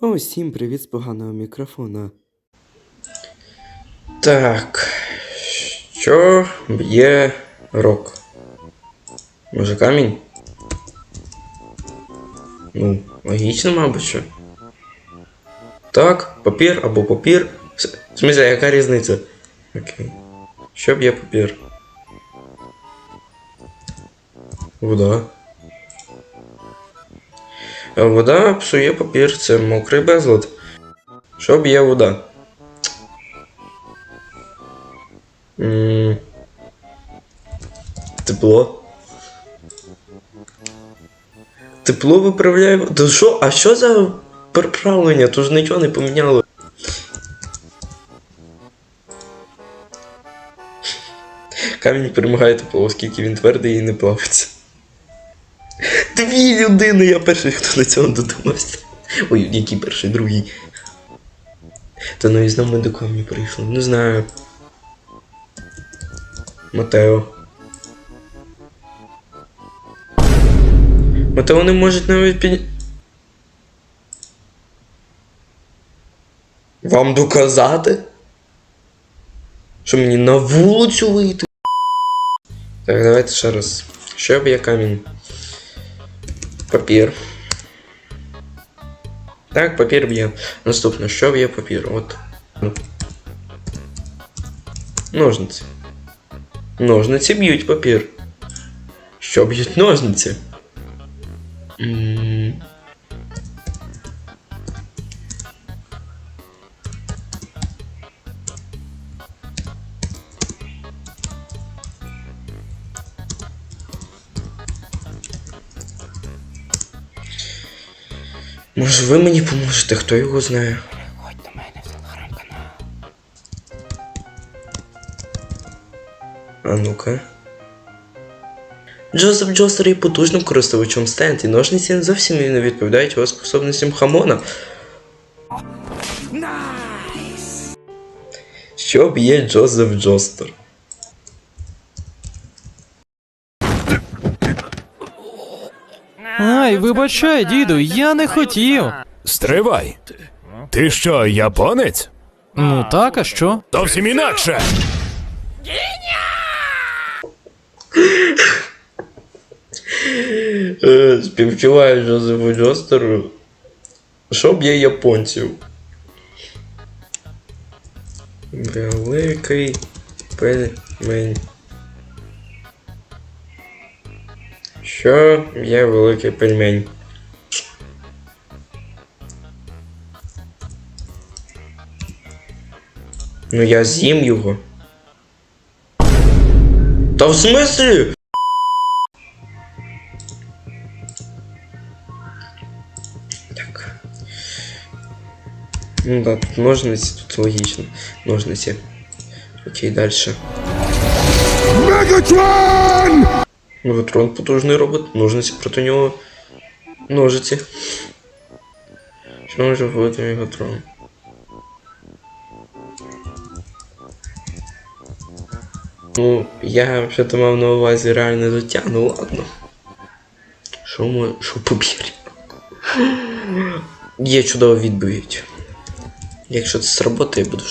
Усім привіт з поганого мікрофона. Так. Що б'є рок? Може камінь? Ну, логічно, мабуть, що. Так, папір або папір. В смысле, яка різниця? Окей. Що б'є папір? Вода. Вода псує папір, це мокрий безлад. Що б'є вода? М, Тепло. Тепло виправляє. Да що? А що за переправлення? Тут ж нічого не поміняло. Камінь перемагає тепло, оскільки він твердий і не плавиться. Дві людини, я перший, хто до цього додумався. Ой, який перший, другий. Та ну і знову ми до камня прийшли. Не знаю. Матео. Матео не можуть навіть під... Вам доказати? Що мені на вулицю вийти? Так, давайте ще раз. Що б я камінь? Папір. Так, папір б'є. Наступне, що б'є папір? От. Ножниці. Ножниці б'ють папір. Що б'ють ножниці? М. Може ви мені поможете, хто його знає? Ходь до мене в телеграм-канал. А ну-ка. Джозеф Джостер є потужним користувачем стенд, і ножниці не зовсім не відповідають його способностям хамона. Що б'є Джозеф Джостер? Ай, вибачай, діду, я не хотів. Стривай. Ти що, японець? Ну так, а що? Зовсім інакше. Е, Співчуваю Джозефу Джостеру. Що б'є японців? Великий пельмень. Що є великий пельмень? Ну я з'їм його. Та в смислі? Так. Ну да, тут ножниці, тут логічно. Ножниці. Окей, дальше. Мегатрон! Мегатрон потужний робот, ножниці проти нього. Ножиці. Що може бути Мегатрон? Ну, я взагалі мав на увазі реальне життя, ну ладно. Що ми. Що побір? Є чудова відповідь. Якщо це сработає, буду в